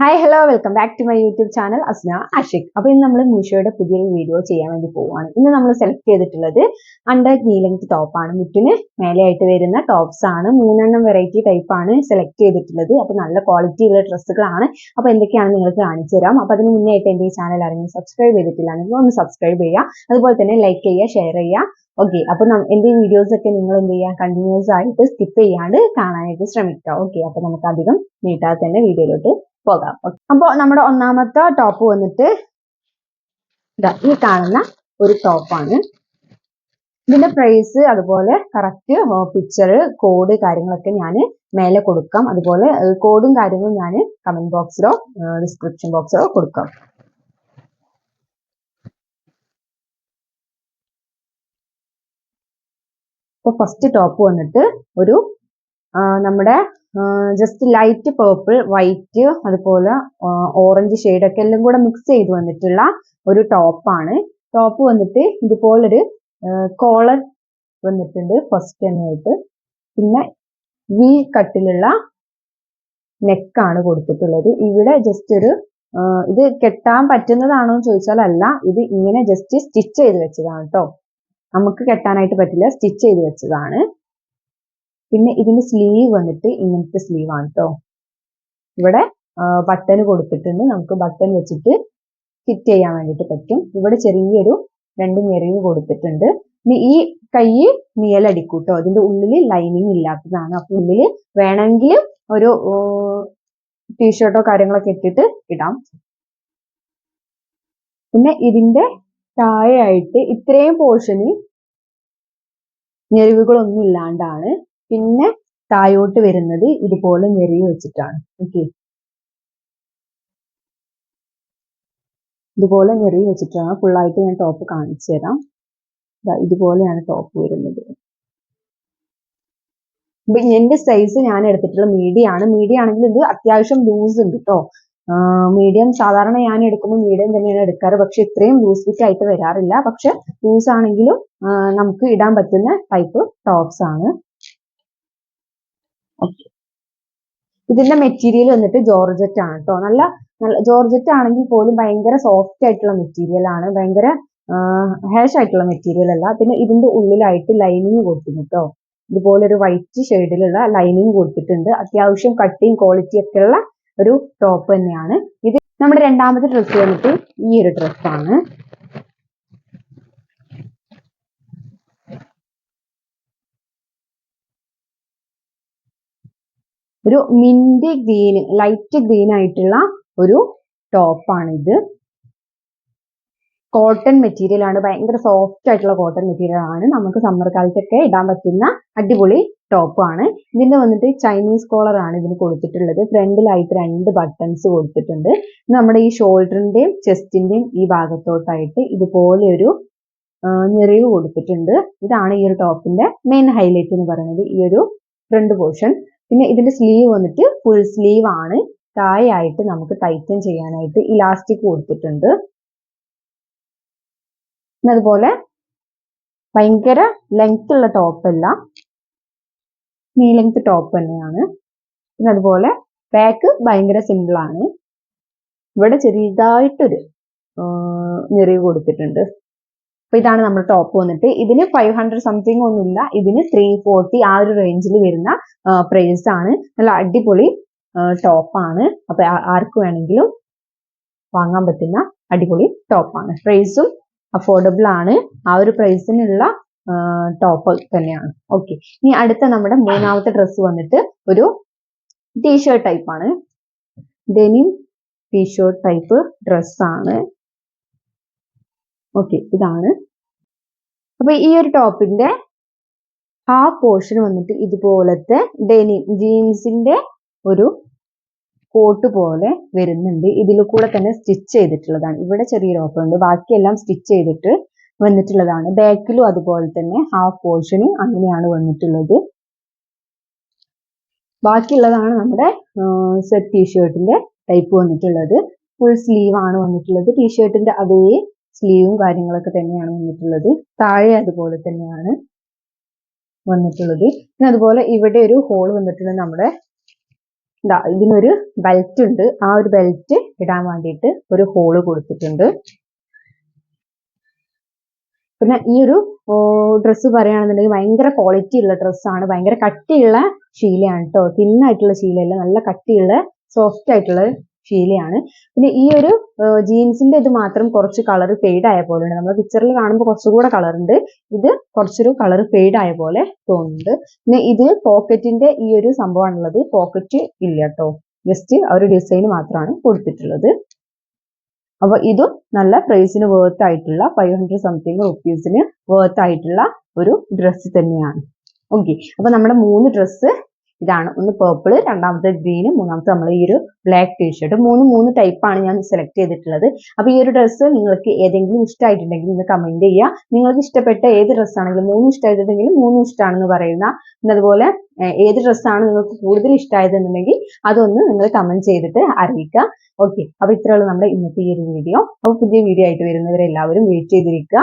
Hi hello welcome back to my YouTube channel Asna Ashik അപ്പൊ ഇന്ന് നമ്മൾ മീഷോയുടെ പുതിയൊരു വീഡിയോ ചെയ്യാൻ വേണ്ടി പോവുകയാണ് ഇന്ന് നമ്മൾ സെലക്ട് ചെയ്തിട്ടുള്ളത് അണ്ടർ നീ ലെങ്ത് ടോപ്പ് ആണ്. മുറ്റിന് മേലെയായിട്ട് വരുന്ന ടോപ്സ് ആണ്. മൂന്നെണ്ണം വെറൈറ്റി ടൈപ്പ് ആണ് സെലക്ട് ചെയ്തിട്ടുള്ളത്. അപ്പൊ നല്ല ക്വാളിറ്റി ഉള്ള ഡ്രസ്സുകളാണ്. അപ്പൊ എന്തൊക്കെയാണ് നിങ്ങൾക്ക് കാണിച്ചു തരാം. അപ്പൊ അതിന് മുന്നേ ആയിട്ട് എന്റെ ഈ ചാനൽ അറിഞ്ഞ് സബ്സ്ക്രൈബ് ചെയ്തിട്ടില്ലാണെങ്കിൽ ഒന്ന് സബ്സ്ക്രൈബ് ചെയ്യുക. അതുപോലെ തന്നെ ലൈക്ക് ചെയ്യുക ഷെയർ ചെയ്യുക. ഓക്കെ അപ്പൊ എന്റെ വീഡിയോസ് ഒക്കെ നിങ്ങൾ എന്ത് ചെയ്യാം കണ്ടിന്യൂസ് ആയിട്ട് സ്കിപ്പ് ചെയ്യാണ്ട് കാണാനായിട്ട് ശ്രമിക്കുക. ഓക്കെ അപ്പൊ നമുക്ക് അധികം നീട്ടാതെ തന്നെ വീഡിയോയിലോട്ട് പോകാം. അപ്പോൾ നമ്മുടെ ഒന്നാമത്തെ ടോപ്പ് വന്നിട്ട് ഈ കാണുന്ന ഒരു ടോപ്പാണ് ഇതിന്റെ പ്രൈസ് അതുപോലെ കറക്റ്റ് പിക്ചർ കോഡ് കാര്യങ്ങളൊക്കെ ഞാൻ മേലെ കൊടുക്കാം. അതുപോലെ കോഡും കാര്യങ്ങളും ഞാൻ കമന്റ് ബോക്സിലോ ഡിസ്ക്രിപ്ഷൻ ബോക്സിലോ കൊടുക്കാം. ഇപ്പൊ ഫസ്റ്റ് ടോപ്പ് വന്നിട്ട് ഒരു നമ്മുടെ ജസ്റ്റ് ലൈറ്റ് പേർപ്പിൾ വൈറ്റ് അതുപോലെ ഓറഞ്ച് ഒക്കെ എല്ലാം കൂടെ മിക്സ് ചെയ്ത് വന്നിട്ടുള്ള ഒരു ടോപ്പാണ് ടോപ്പ് വന്നിട്ട് ഇതുപോലൊരു കോളർ വന്നിട്ടുണ്ട് ഫസ്റ്റ് തന്നെയായിട്ട് പിന്നെ വി കട്ടിലുള്ള നെക്കാണ് കൊടുത്തിട്ടുള്ളത്. ഇവിടെ ജസ്റ്റ് ഒരു ഇത് കെട്ടാൻ പറ്റുന്നതാണോ എന്ന് ചോദിച്ചാൽ അല്ല. ഇത് ഇങ്ങനെ ജസ്റ്റ് സ്റ്റിച്ച് ചെയ്ത് വെച്ചതാണ് കേട്ടോ നമുക്ക് കെട്ടാനായിട്ട് പറ്റില്ല സ്റ്റിച്ച് ചെയ്ത് വെച്ചതാണ്. പിന്നെ ഇതിന്റെ സ്ലീവ് വന്നിട്ട് ഇങ്ങനത്തെ സ്ലീവ് ആണ് കേട്ടോ ഇവിടെ ബട്ടൺ കൊടുത്തിട്ടുണ്ട്. നമുക്ക് ബട്ടൺ വെച്ചിട്ട് ഫിറ്റ് ചെയ്യാൻ വേണ്ടിയിട്ട് പറ്റും. ഇവിടെ ചെറിയൊരു രണ്ട് ഞെറിവ് കൊടുത്തിട്ടുണ്ട്. ഇനി ഈ കൈ നീലടിക്കും അതിന്റെ ഉള്ളിൽ ലൈനിങ് ഇല്ലാത്തതാണ്. അപ്പൊ ഉള്ളിൽ വേണമെങ്കിൽ ഒരു ടീഷർട്ടോ കാര്യങ്ങളൊക്കെ ഇട്ടിട്ട് ഇടാം. പിന്നെ ഇതിന്റെ താഴെയായിട്ട് ഇത്രയും പോർഷനിൽ ഞെരിവുകളൊന്നും ഇല്ലാണ്ടാണ് പിന്നെ തായോട്ട് വരുന്നത് ഇതുപോലെ ഞെറിവ് വെച്ചിട്ടാണ്. ഓക്കെ ഇതുപോലെ ഞെറിവ് വെച്ചിട്ടാണ്. ഫുള്ളായിട്ട് ഞാൻ ടോപ്പ് കാണിച്ചു തരാം. ഇതുപോലെയാണ് ടോപ്പ് വരുന്നത്. എന്റെ സൈസ് ഞാൻ എടുത്തിട്ടുള്ള മീഡിയം ആണ്. മീഡിയം ആണെങ്കിൽ ഇത് അത്യാവശ്യം ലൂസ് ഉണ്ട് കേട്ടോ മീഡിയം സാധാരണ ഞാൻ എടുക്കുമ്പോൾ മീഡിയം തന്നെയാണ് എടുക്കാറ്. പക്ഷെ ഇത്രയും ലൂസ് ഫിറ്റ് ആയിട്ട് വരാറില്ല. പക്ഷെ ലൂസ് ആണെങ്കിലും നമുക്ക് ഇടാൻ പറ്റുന്ന ടൈപ്പ് ടോപ്സ് ആണ്. ഇതിന്റെ മെറ്റീരിയൽ വന്നിട്ട് ജോർജറ്റ് ആണ് കേട്ടോ നല്ല നല്ല ജോർജറ്റ് ആണെങ്കിൽ പോലും ഭയങ്കര സോഫ്റ്റ് ആയിട്ടുള്ള മെറ്റീരിയൽ ആണ്. ഭയങ്കര ഹാഷ് ആയിട്ടുള്ള മെറ്റീരിയൽ അല്ല. പിന്നെ ഇതിന്റെ ഉള്ളിലായിട്ട് ലൈനിങ് കൊടുക്കുന്നു കേട്ടോ ഇതുപോലെ ഒരു വൈറ്റ് ഷെയ്ഡിലുള്ള ലൈനിങ് കൊടുത്തിട്ടുണ്ട്. അത്യാവശ്യം കട്ടിങ് ക്വാളിറ്റി ഒക്കെ ഉള്ള ഒരു ടോപ്പ് തന്നെയാണ്. ഇത് നമ്മുടെ രണ്ടാമത്തെ ഡ്രസ്സ് വന്നിട്ട് ഈ ഒരു ഡ്രസ്സാണ് ഒരു മിന്റ് ഗ്രീൻ ലൈറ്റ് ഗ്രീൻ ആയിട്ടുള്ള ഒരു ടോപ്പാണ് ഇത് കോട്ടൺ മെറ്റീരിയൽ ആണ്. ഭയങ്കര സോഫ്റ്റ് ആയിട്ടുള്ള കോട്ടൺ മെറ്റീരിയൽ ആണ്. നമുക്ക് സമ്മർ കാലത്തൊക്കെ ഇടാൻ പറ്റുന്ന അടിപൊളി ടോപ്പ് ആണ്. ഇതിന്റെ വന്നിട്ട് ചൈനീസ് കോളർ ആണ് ഇതിന് കൊടുത്തിട്ടുള്ളത്. ഫ്രണ്ടിലായിട്ട് രണ്ട് ബട്ടൺസ് കൊടുത്തിട്ടുണ്ട്. നമ്മുടെ ഈ ഷോൾഡറിന്റെയും ചെസ്റ്റിന്റെയും ഈ ഭാഗത്തോട്ടായിട്ട് ഇതുപോലെ ഒരു നിറവ് കൊടുത്തിട്ടുണ്ട്. ഇതാണ് ഈ ഒരു ടോപ്പിന്റെ മെയിൻ ഹൈലൈറ്റ് എന്ന് പറയുന്നത്. ഈ ഒരു ഫ്രണ്ട് പോർഷൻ പിന്നെ ഇതിന്റെ സ്ലീവ് വന്നിട്ട് ഫുൾ സ്ലീവ് ആണ്. താഴെയായിട്ട് നമുക്ക് ടൈറ്റൻ ചെയ്യാനായിട്ട് ഇലാസ്റ്റിക് കൊടുത്തിട്ടുണ്ട്. പിന്നെ അതുപോലെ ഭയങ്കര ലെങ്ത് ഉള്ള ടോപ്പ് അല്ല. നീ ലെങ്ത് ടോപ്പ് തന്നെയാണ്. പിന്നെ അതുപോലെ ബാക്ക് ഭയങ്കര സിമ്പിൾ ആണ്. ഇവിടെ ചെറിയതായിട്ടൊരു ഞെറിവ് കൊടുത്തിട്ടുണ്ട്. അപ്പൊ ഇതാണ് നമ്മുടെ ടോപ്പ് വന്നിട്ട്. ഇതിന് ഫൈവ് ഹൺഡ്രഡ് സംതിങ് ഒന്നുമില്ല. ഇതിന് ത്രീ ഫോർട്ടി ആ ഒരു റേഞ്ചിൽ വരുന്ന പ്രൈസ് ആണ്. നല്ല അടിപൊളി ടോപ്പാണ് അപ്പൊ ആ- ആർക്ക് വേണമെങ്കിലും വാങ്ങാൻ പറ്റുന്ന അടിപൊളി ടോപ്പാണ് പ്രൈസും അഫോർഡബിൾ ആണ്. ആ ഒരു പ്രൈസിനുള്ള ടോപ്പ് തന്നെയാണ്. ഓക്കെ ഇനി അടുത്ത നമ്മുടെ മൂന്നാമത്തെ ഡ്രസ്സ് വന്നിട്ട് ഒരു ടീഷർട്ട് ടൈപ്പ് ആണ്. ഡെനിം ടീഷർട്ട് ടൈപ്പ് ഡ്രസ്സാണ് ഓക്കെ ഇതാണ്. അപ്പൊ ഈ ഒരു ടോപ്പിന്റെ ഹാഫ് പോർഷൻ വന്നിട്ട് ഇതുപോലത്തെ ഡെനിം ജീൻസിന്റെ ഒരു കോട്ട് പോലെ വരുന്നുണ്ട്. ഇതിൽ കൂടെ തന്നെ സ്റ്റിച്ച് ചെയ്തിട്ടുള്ളതാണ്. ഇവിടെ ചെറിയൊരു ഓപ്പൺ ഉണ്ട്. ബാക്കിയെല്ലാം സ്റ്റിച്ച് ചെയ്തിട്ട് വന്നിട്ടുള്ളതാണ്. ബാക്കിലും അതുപോലെ തന്നെ ഹാഫ് പോർഷന് അങ്ങനെയാണ് വന്നിട്ടുള്ളത്. ബാക്കിയുള്ളതാണ് നമ്മുടെ സെറ്റ് ടീഷർട്ടിന്റെ ടൈപ്പ് വന്നിട്ടുള്ളത്. ഫുൾ സ്ലീവ് ആണ് വന്നിട്ടുള്ളത്. ടീഷർട്ടിന്റെ അതേ സ്ലീവും കാര്യങ്ങളൊക്കെ തന്നെയാണ് വന്നിട്ടുള്ളത്. താഴെ അതുപോലെ തന്നെയാണ് വന്നിട്ടുള്ളത്. പിന്നെ അതുപോലെ ഇവിടെ ഒരു ഹോൾ വന്നിട്ടുണ്ട് നമ്മുടെ ഇതാ ഇതിനൊരു ബെൽറ്റ് ഉണ്ട്. ആ ഒരു ബെൽറ്റ് ഇടാൻ വേണ്ടിയിട്ട് ഒരു ഹോൾ കൊടുത്തിട്ടുണ്ട്. പിന്നെ ഈ ഒരു ഡ്രസ്സ് പറയുകയാണെന്നുണ്ടെങ്കിൽ ഭയങ്കര ക്വാളിറ്റി ഉള്ള ഡ്രസ്സാണ് ഭയങ്കര കട്ടിയുള്ള ശീലയാണ് കേട്ടോ തിന്നായിട്ടുള്ള ശീലയല്ല നല്ല കട്ടിയുള്ള സോഫ്റ്റ് ആയിട്ടുള്ള ശീലയാണ്. പിന്നെ ഈ ഒരു ജീൻസിന്റെ ഇത് മാത്രം കുറച്ച് കളർ ഫെയ്ഡ് ആയ പോലെ ഉണ്ട്. നമ്മൾ പിക്ചറിൽ കാണുമ്പോൾ കുറച്ചുകൂടെ കളർ ഉണ്ട് ഇത് കുറച്ചൊരു കളർ ഫെയ്ഡ് ആയ പോലെ തോന്നുന്നുണ്ട്. പിന്നെ ഇത് പോക്കറ്റിന്റെ ഈ ഒരു സംഭവമാണുള്ളത്. പോക്കറ്റ് ഇല്ല കേട്ടോ ജസ്റ്റ് ആ ഒരു ഡിസൈൻ മാത്രമാണ് കൊടുത്തിട്ടുള്ളത്. അപ്പൊ ഇതും നല്ല പ്രൈസിന് വേർത്ത് ആയിട്ടുള്ള ഫൈവ് ഹൺഡ്രഡ് സംതിങ് റുപ്പീസിന് വേർത്ത് ആയിട്ടുള്ള ഒരു ഡ്രസ്സ് തന്നെയാണ്. ഓക്കെ അപ്പൊ നമ്മുടെ മൂന്ന് ഡ്രസ്സ് ഇതാണ്. ഒന്ന് പേർപ്പിൾ രണ്ടാമത്തെ ഗ്രീന് മൂന്നാമത്തെ നമ്മൾ ഈ ഒരു ബ്ലാക്ക് ടീഷർട്ട് മൂന്ന് മൂന്ന് ടൈപ്പാണ് ഞാൻ സെലക്ട് ചെയ്തിട്ടുള്ളത്. അപ്പൊ ഈ ഒരു ഡ്രസ്സ് നിങ്ങൾക്ക് ഏതെങ്കിലും ഇഷ്ടമായിട്ടുണ്ടെങ്കിൽ നിങ്ങൾ കമന്റ് ചെയ്യുക. നിങ്ങൾക്ക് ഇഷ്ടപ്പെട്ട ഏത് ഡ്രസ്സാണെങ്കിലും മൂന്നും ഇഷ്ടമായിട്ടുണ്ടെങ്കിൽ മൂന്നും ഇഷ്ടമാണെന്ന് പറയുന്ന അതുപോലെ ഏത് ഡ്രസ്സാണ് നിങ്ങൾക്ക് കൂടുതൽ ഇഷ്ടമായതെന്നുണ്ടെങ്കിൽ അതൊന്ന് നിങ്ങൾ കമന്റ് ചെയ്തിട്ട് അറിയിക്കുക. ഓക്കെ അപ്പൊ ഇത്രയുള്ള നമ്മുടെ ഇന്നത്തെ ഈ ഒരു വീഡിയോ അപ്പൊ പുതിയ വീഡിയോ ആയിട്ട് വരുന്നവരെല്ലാവരും വെയിറ്റ് ചെയ്തിരിക്കുക.